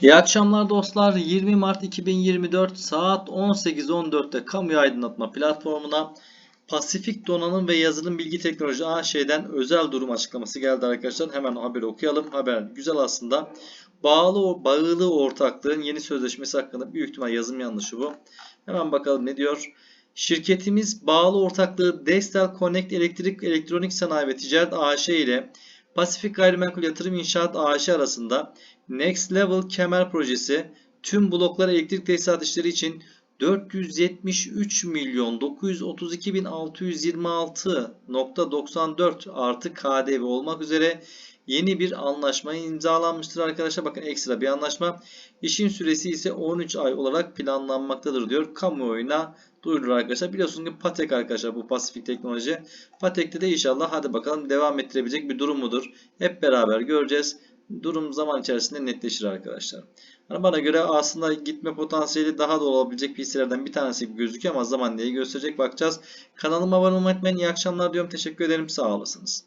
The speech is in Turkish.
İyi akşamlar dostlar. 20 Mart 2024 saat 18.14'te kamuya aydınlatma platformuna Pasifik Donanım ve Yazılım Bilgi Teknoloji AŞ'den özel durum açıklaması geldi arkadaşlar. Hemen haberi okuyalım. Haber güzel aslında. Bağlı bağlı ortaklığın yeni sözleşmesi hakkında büyük ihtimal yazım yanlışı bu. Hemen bakalım ne diyor. Şirketimiz bağlı ortaklığı Destel Connect Elektrik Elektronik Sanayi ve Ticaret AŞ ile Pasifik Gayrimenkul Yatırım İnşaat AŞ arasında Next Level Kemer projesi tüm bloklar elektrik tesisat işleri için 473 milyon 932 bin 626.94 artı KDV olmak üzere yeni bir anlaşma imzalanmıştır arkadaşlar. Bakın ekstra bir anlaşma. İşin süresi ise 13 ay olarak planlanmaktadır diyor. Kamuoyuna duyurulur arkadaşlar. Biliyorsunuz ki Patek arkadaşlar bu Pasifik Teknoloji. Patek'te de inşallah hadi bakalım devam ettirebilecek bir durum mudur? Hep beraber göreceğiz durum zaman içerisinde netleşir arkadaşlar. Yani bana göre aslında gitme potansiyeli daha da olabilecek PC'lerden bir tanesi gözüküyor ama zaman neyi gösterecek bakacağız. Kanalıma abone olmayı unutmayın. İyi akşamlar diyorum. Teşekkür ederim. Sağ olasınız.